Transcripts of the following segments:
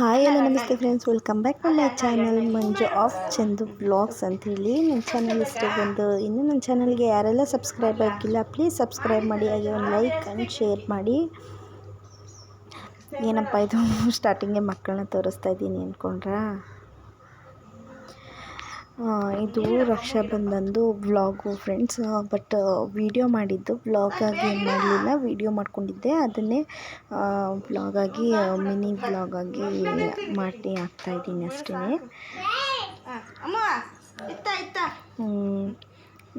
Hi ಎಲ್ಲ ನಮಸ್ತೆ friends welcome back to my channel Manju of Chandu blogs ಅಂತೇಳಿ. ನನ್ನ ಚಾನಲ್ ಇಷ್ಟ ಬಂದು ಇನ್ನೂ ನನ್ನ ಚಾನಲ್ಗೆ ಯಾರೆಲ್ಲ ಸಬ್ಸ್ಕ್ರೈಬ್ ಆಗಿಲ್ಲ ಪ್ಲೀಸ್ ಸಬ್ಸ್ಕ್ರೈಬ್ ಮಾಡಿ ಹಾಗೆ ಒಂದು ಲೈಕ್ ಆ್ಯಂಡ್ ಶೇರ್ ಮಾಡಿ. ಏನಪ್ಪ ಇದು? ಸ್ಟಾರ್ಟಿಂಗೇ ಮಕ್ಕಳನ್ನ ತೋರಿಸ್ತಾ ಇದ್ದೀನಿ ಅಂದ್ಕೊಂಡ್ರಾ ಇದು ರಕ್ಷಾಬಂಧನ್ದು ವ್ಲಾಗು ಫ್ರೆಂಡ್ಸ್. ಬಟ್ ವಿಡಿಯೋ ಮಾಡಿದ್ದು. ವ್ಲಾಗಾಗಿ ಏನು ಮಾಡಲಿಲ್ಲ ವಿಡಿಯೋ ಮಾಡ್ಕೊಂಡಿದ್ದೆ. ಅದನ್ನೇ ವ್ಲಾಗಾಗಿ ಮಿನಿ ವ್ಲಾಗಾಗಿ ಮಾಡಿ ಹಾಕ್ತಾಯಿದ್ದೀನಿ ಅಷ್ಟೇ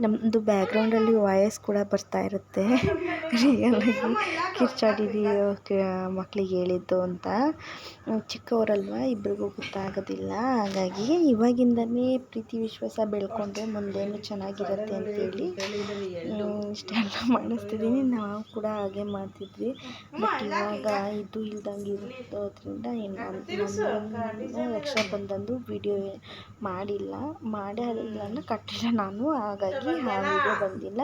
ನಮ್ಮದು ಬ್ಯಾಗ್ರೌಂಡಲ್ಲಿ ವಾಯಸ್ ಕೂಡ ಬರ್ತಾ ಇರುತ್ತೆ. ರಿಯಲಾಗಿ ಕಿರ್ಚಾಡಿದೀಯೋ ಮಕ್ಳಿಗೆ ಹೇಳಿದ್ದು ಅಂತ. ಚಿಕ್ಕವರಲ್ವ, ಇಬ್ರಿಗೂ ಗೊತ್ತಾಗೋದಿಲ್ಲ. ಹಾಗಾಗಿ ಇವಾಗಿಂದನೇ ಪ್ರೀತಿ ವಿಶ್ವಾಸ ಬೆಳ್ಕೊಂಡ್ರೆ ಮುಂದೇನು ಚೆನ್ನಾಗಿರುತ್ತೆ ಅಂತೇಳಿ ಇಷ್ಟೆಲ್ಲ ಮಾಡಿಸ್ತಿದ್ದೀನಿ. ನಾವು ಕೂಡ ಹಾಗೆ ಮಾಡ್ತಿದ್ವಿ. ಬಟ್ ಇವಾಗ ಇದು ಇಲ್ದಂಗೆ ಇರೋದ್ರಿಂದ ಏನು ಲಕ್ಷ ಬಂದಂದು ವಿಡಿಯೋ ಮಾಡಿಲ್ಲ. ಮಾಡೇ ಇಲ್ಲ ಕಟ್ಟಿಲ್ಲ ನಾನು. ಹಾಗಾಗಿ ಆ ವಿಡಿಯೋ ಬಂದಿಲ್ಲ.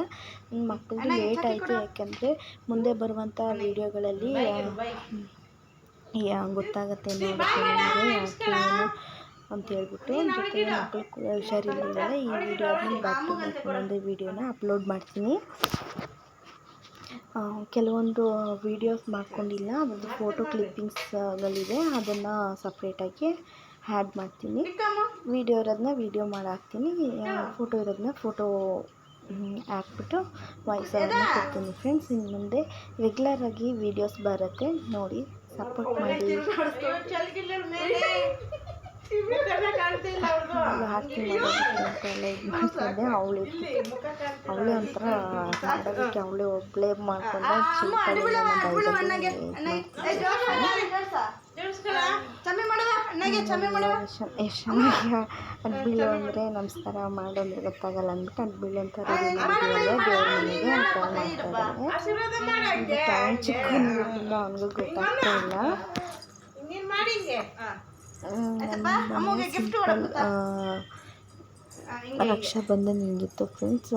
ಮಕ್ಕಳಿಗೆ ಲೇಟ್ ಆಯಿತು ಯಾಕೆಂದರೆ ಮುಂದೆ ಬರುವಂಥ ವೀಡಿಯೋಗಳಲ್ಲಿ ಯಾ ಗೊತ್ತಾಗತ್ತೆ ನೋಡೋಕ್ಕೆ ಯಾಕೆ ಏನು ಅಂತ ಹೇಳ್ಬಿಟ್ಟು ಜೊತೆಗೆ ಮಕ್ಕಳು ಕೂಡ ಹುಷಾರಿಲ್ಲ ಈ ವಿಡಿಯೋ ಆದ್ಮೇಲೆ ಬ್ಯಾಕ್ ಟು ಬ್ಯಾಕ್ ಒಂದೊಂದೇ ವಿಡಿಯೋನ ಅಪ್ಲೋಡ್ ಮಾಡ್ತೀನಿ. ಕೆಲವೊಂದು ವಿಡಿಯೋಸ್ ಮಾಡ್ಕೊಂಡಿಲ್ಲ ಒಂದು ಫೋಟೋ ಕ್ಲಿಪ್ಪಿಂಗ್ಸ್ಗಳಿದೆ ಅದನ್ನು ಸಪ್ರೇಟಾಗಿ ಆ್ಯಡ್ ಮಾಡ್ತೀನಿ. ವೀಡಿಯೋ ಇರೋದನ್ನ ವೀಡಿಯೋ ಮಾಡಿ ಹಾಕ್ತೀನಿ ಫೋಟೋ ಇರೋದನ್ನ ಫೋಟೋ ಹಾಕ್ಬಿಟ್ಟು ವಾಯ್ಸ್ ಕೊಡ್ತೀನಿ ಫ್ರೆಂಡ್ಸ್ ಇನ್ನು ಮುಂದೆ ರೆಗ್ಯುಲರಾಗಿ ವೀಡಿಯೋಸ್ ಬರುತ್ತೆ. ನೋಡಿ ಸಪೋರ್ಟ್ ಮಾಡಿ. ಅವಳು. ಆರತಿ ಮಾಡೋದಕ್ಕೆ ಅಂತ ಎಲ್ಲ ಇದು ಮಾಡ್ತಿದ್ದೆ ಅವಳು ಅವಳೇ ಒಂಥರ ಮಾಡೋದಕ್ಕೆ ಅವಳೇ ಒಬ್ಬಳೇ ಮಾಡ್ಕೊಂಡು. ಚಮ್ಮಿ ಮಾಡದ ಎಷ್ಟು ಚೆನ್ನಾಗಿ. ಅಂದರೆ ನಮಸ್ಕಾರ ಮಾಡೋದು ಗೊತ್ತಾಗಲ್ಲ ಅಂದ್ಬಿಟ್ಟು ಅಡ್ಬಿಳು ಅಂತ ರೆಡಿ ಮಾಡಿದ್ದೀವಲ್ಲ ದೇವ್ರ ಮನೆಗೆ ಅಂತ ಮಾಡ್ತಾ ಆಶೀರ್ವಾದ ಮಾಡ ಟೈಮ್ ಚಿಕ್ಕನಿಂದ ಅವನಿಗೂ ಗೊತ್ತಾಗ್ತಾ ಇಲ್ಲ. ರಕ್ಷಾ ಬಂಧನ್ ಹಿಂಗಿತ್ತು ಫ್ರೆಂಡ್ಸ್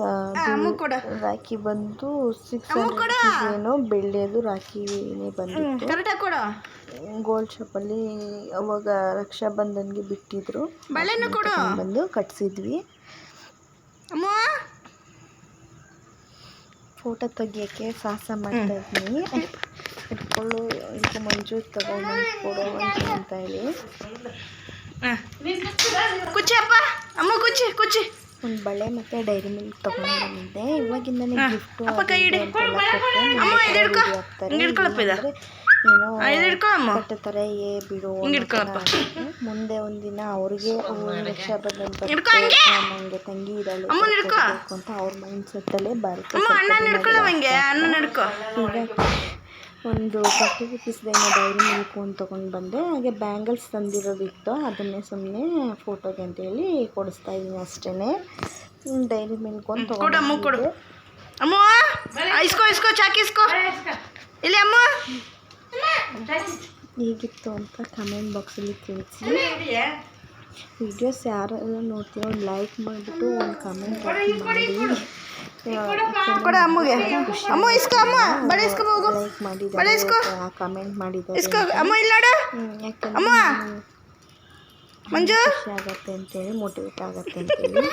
ರಾಖಿ ಬಂದು ಸಿಕ್ಸ್ ಏನು ಬೆಳ್ಳಿಯದು ರಾಖಿನೇ ಬಂದಿತ್ತು. ಗೋಲ್ಡ್ ಶಾಪಲ್ಲಿ ಅವಾಗ ರಕ್ಷಾಬಂಧನ್ಗೆ ಬಿಟ್ಟಿದ್ರು. ಬಳೆನೂ ಕೊಡು. ಬಂದು ಕಟ್ಸಿದ್ವಿ. ಅಮ್ಮ! ಫೋಟೋ ತೆಗಿಯೋಕ್ಕೆ ಸಾಹಸ ಮಾಡ್ತಾ ಇದ್ದೀನಿ. ಇಟ್ಕೊಳ್ಳು ಇದು ಮಂಜು ತಗೊಂಡು ಕೊಡು ಅಂತ ಹೇಳಿ ಕುಚ್ಚಿ ಅಪ್ಪ. ಅಮ್ಮ ಕುಚ್ಚಿ ಕುಚ್ಚಿ. ಒಂದು ಬಳೆ ಮತ್ತು ಡೈರಿ ಮಿಲ್ಕ್ ತಗೊಂಡು ಬಂದಿದ್ದೆ. ಇವಾಗಿಂದನೇ ಗಿಫ್ಟು ಅಪ್ಪ ಏನೋ ಏ ಬಿಡು. ಮುಂದೆ ಒಂದಿನ ಅವ್ರಿಗೆ. ನನಗೆ ತಂಗಿ ಇರಲ್ಲ ಅಂತ ಅವ್ರ ಮೈಂಡ್ ಸೆಟ್ಟಲ್ಲೇ ಬರುತ್ತೆ ಒಂದು ತರ್ಟಿ ರುಪೀಸ್ದೇನೋ ಡೈರಿ ಮಿಲ್ಕ್ ಒಂದು ತೊಗೊಂಡು ಬಂದೆ. ಹಾಗೆ ಬ್ಯಾಂಗಲ್ಸ್ ತಂದಿರೋದಿತ್ತು ಅದನ್ನೇ ಸುಮ್ಮನೆ ಫೋಟೋಗೆ ಅಂತೇಳಿ ಕೊಡಿಸ್ತಾ ಇದ್ದೀನಿ ಅಷ್ಟೇ ಡೈರಿ ಮಿಲ್ಕ್ ಒಂದು ಕೊಡು ಅಮ್ಮ ಕೊಡು. ತೊಗೊಂಡು ಅಮ್ಮ ಇಸ್ಕೋ ಇಸ್ಕೋ ಚಾಕಿ ಇಸ್ಕೋ. ಇಲ್ಲಿ ಅಮ್ಮ. ಹೇಗಿತ್ತು ಅಂತ ಕಮೆಂಟ್ ಬಾಕ್ಸಲ್ಲಿ ತಿಳಿಸಿ ವಿಡಿಯೋಸ್ ಯಾರೆಲ್ಲ ನೋಡ್ತೀರೋ ಒಂದು ಲೈಕ್ ಮಾಡಿಬಿಟ್ಟು ಒಂದು ಕಮೆಂಟ್ ಮಾಡಿ ಲೈಕ್. ಮಾಡಿದ್ದಾರೆ ಕಮೆಂಟ್ ಮಾಡಿದ್ದಾರೆ ಯಾಕಂದ್ರೆ ಖುಷಿ ಆಗತ್ತೆ ಅಂತೇಳಿ ಮೋಟಿವೇಟ್ ಆಗತ್ತೆ ಅಂತೇಳಿ.